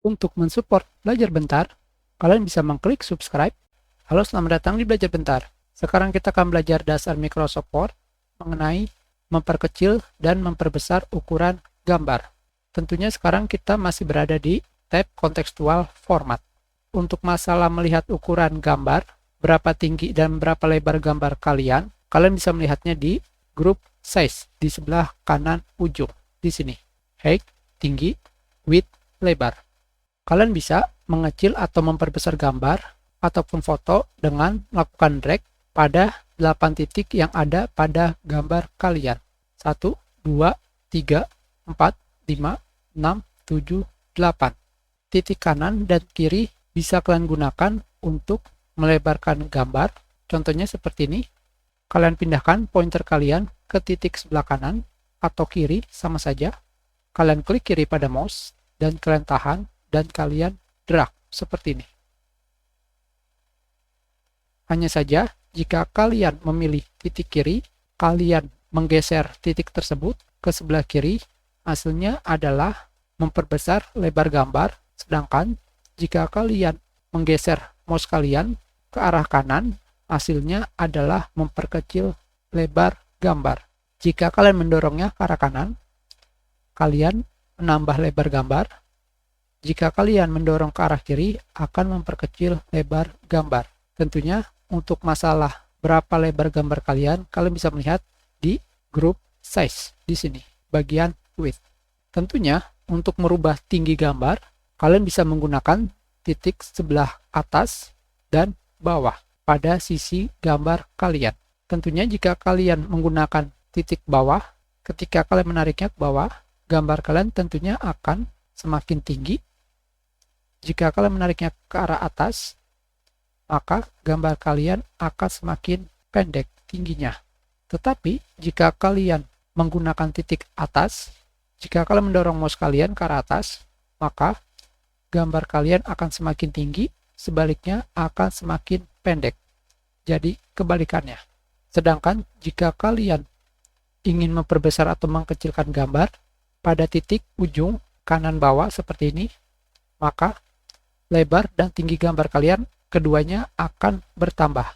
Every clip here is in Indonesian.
Untuk mensupport Belajar Bentar, kalian bisa mengklik subscribe. Halo, selamat datang di Belajar Bentar. Sekarang kita akan belajar dasar Microsoft Word mengenai memperkecil dan memperbesar ukuran gambar. Tentunya sekarang kita masih berada di tab kontekstual format. Untuk masalah melihat ukuran gambar, berapa tinggi dan berapa lebar gambar kalian, kalian bisa melihatnya di grup size di sebelah kanan ujung di sini. Height, tinggi, width, lebar. Kalian bisa mengecil atau memperbesar gambar ataupun foto dengan melakukan drag pada 8 titik yang ada pada gambar kalian. 1, 2, 3, 4, 5, 6, 7, 8. Titik kanan dan kiri bisa kalian gunakan untuk melebarkan gambar. Contohnya seperti ini. Kalian pindahkan pointer kalian ke titik sebelah kanan atau kiri sama saja. Kalian klik kiri pada mouse dan kalian tahan dan kalian drag seperti ini. Hanya saja, jika kalian memilih titik kiri, kalian menggeser titik tersebut ke sebelah kiri, hasilnya adalah memperbesar lebar gambar, sedangkan jika kalian menggeser mouse kalian ke arah kanan, hasilnya adalah memperkecil lebar gambar. Jika kalian mendorongnya ke arah kanan, kalian menambah lebar gambar, jika kalian mendorong ke arah kiri, akan memperkecil lebar gambar. Tentunya untuk masalah berapa lebar gambar kalian, kalian bisa melihat di group size di sini, bagian width. Tentunya untuk merubah tinggi gambar, kalian bisa menggunakan titik sebelah atas dan bawah pada sisi gambar kalian. Tentunya jika kalian menggunakan titik bawah, ketika kalian menariknya ke bawah, gambar kalian tentunya akan semakin tinggi jika kalian menariknya ke arah atas, maka gambar kalian akan semakin pendek tingginya. Tetapi, jika kalian menggunakan titik atas, jika kalian mendorong mouse kalian ke arah atas, maka gambar kalian akan semakin tinggi, sebaliknya akan semakin pendek. Jadi, kebalikannya. Sedangkan, jika kalian ingin memperbesar atau mengkecilkan gambar pada titik ujung kanan bawah seperti ini, maka lebar dan tinggi gambar kalian keduanya akan bertambah.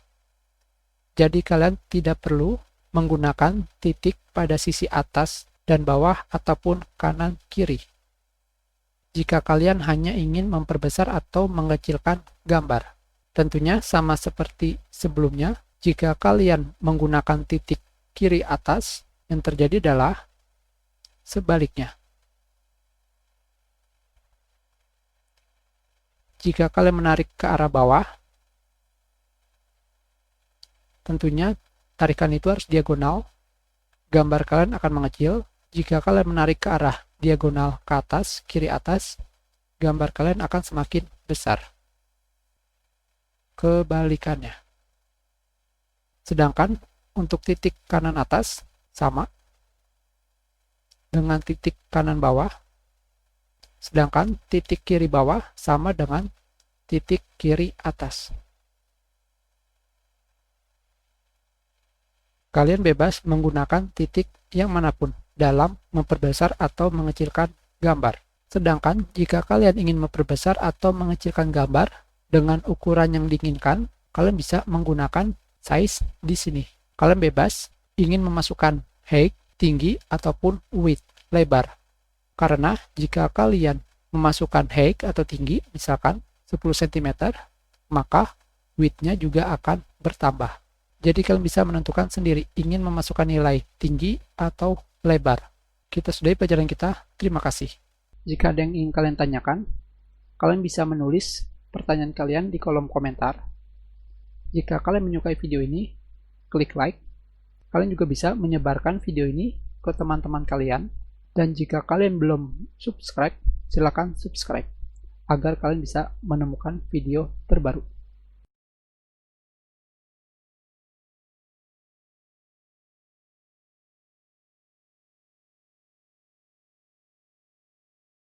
Jadi kalian tidak perlu menggunakan titik pada sisi atas dan bawah ataupun kanan kiri. Jika kalian hanya ingin memperbesar atau mengecilkan gambar. Tentunya sama seperti sebelumnya, jika kalian menggunakan titik kiri atas, yang terjadi adalah sebaliknya. Jika kalian menarik ke arah bawah, tentunya tarikan itu harus diagonal. Gambar kalian akan mengecil. Jika kalian menarik ke arah diagonal ke atas, kiri atas, gambar kalian akan semakin besar. Kebalikannya. Sedangkan untuk titik kanan atas sama dengan titik kanan bawah sedangkan titik kiri bawah sama dengan titik kiri atas. Kalian bebas menggunakan titik yang mana pun dalam memperbesar atau mengecilkan gambar. Sedangkan jika kalian ingin memperbesar atau mengecilkan gambar dengan ukuran yang diinginkan, kalian bisa menggunakan size di sini. Kalian bebas ingin memasukkan height, tinggi, ataupun width, lebar. Karena jika kalian memasukkan height atau tinggi, misalkan 10 cm, maka width-nya juga akan bertambah. Jadi kalian bisa menentukan sendiri ingin memasukkan nilai tinggi atau lebar. Kita sudahi pelajaran kita. Terima kasih. Jika ada yang ingin kalian tanyakan, kalian bisa menulis pertanyaan kalian di kolom komentar. Jika kalian menyukai video ini, klik like. Kalian juga bisa menyebarkan video ini ke teman-teman kalian dan jika kalian belum subscribe, silakan subscribe agar kalian bisa menemukan video terbaru.